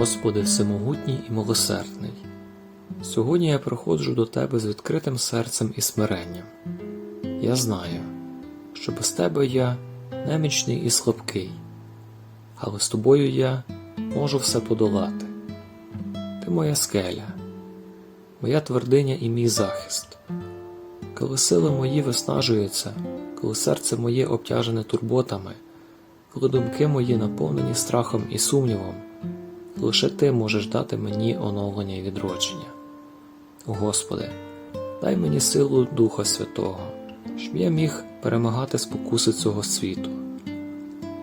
Господи Всемогутній і милосердний, сьогодні я приходжу до Тебе з відкритим серцем і смиренням. Я знаю, що без Тебе я немічний і слабкий, але з Тобою я можу все подолати. Ти моя скеля, моя твердиня і мій захист. Коли сили мої виснажуються, коли серце моє обтяжене турботами, коли думки мої наповнені страхом і сумнівом, лише ти можеш дати мені оновлення і відродження. Господи, дай мені силу Духа Святого, щоб я міг перемагати спокуси цього світу.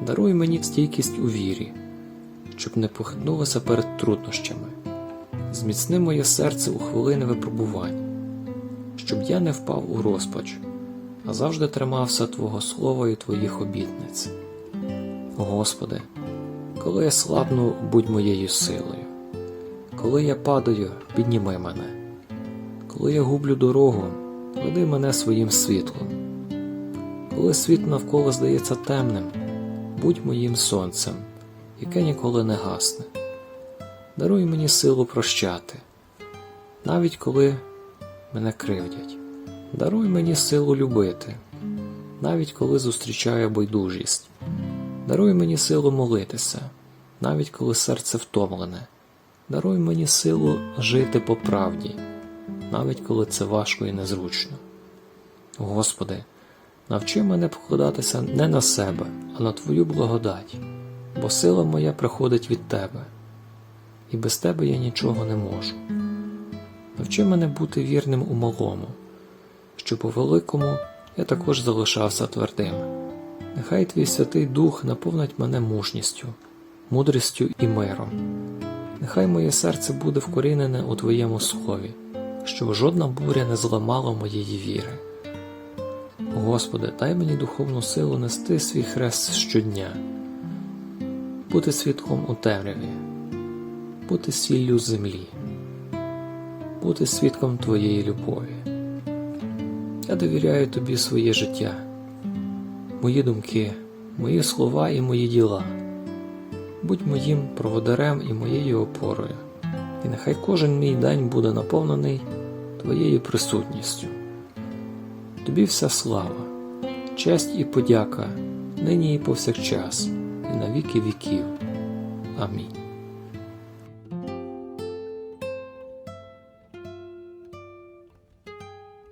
Даруй мені стійкість у вірі, щоб не похитнулося перед труднощами. Зміцни моє серце у хвилини випробувань, щоб я не впав у розпач, а завжди тримався Твого Слова і Твоїх обітниць. Господи, коли я слабну, будь моєю силою, коли я падаю, підніми мене, коли я гублю дорогу, веди мене своїм світлом, коли світ навколо здається темним, будь моїм сонцем, яке ніколи не гасне. Даруй мені силу прощати, навіть коли мене кривдять. Даруй мені силу любити, навіть коли зустрічаю байдужість. Даруй мені силу молитися, навіть коли серце втомлене. Даруй мені силу жити по правді, навіть коли це важко і незручно. Господи, навчи мене покладатися не на себе, а на Твою благодать, бо сила моя приходить від Тебе, і без Тебе я нічого не можу. Навчи мене бути вірним у малому, щоб у великому я також залишався твердим. Нехай твій Святий Дух наповнить мене мужністю, мудрістю і миром. Нехай моє серце буде вкорінене у Твоєму слові, щоб жодна буря не зламала моєї віри. Господи, дай мені духовну силу нести свій хрест щодня, бути світлом у темряві, бути сіллю землі, бути свідком Твоєї любові. Я довіряю Тобі своє життя мої думки, мої слова і мої діла. Будь моїм проводарем і моєю опорою, і нехай кожен мій день буде наповнений Твоєю присутністю. Тобі вся слава, честь і подяка нині і повсякчас, і на віки віків. Амінь.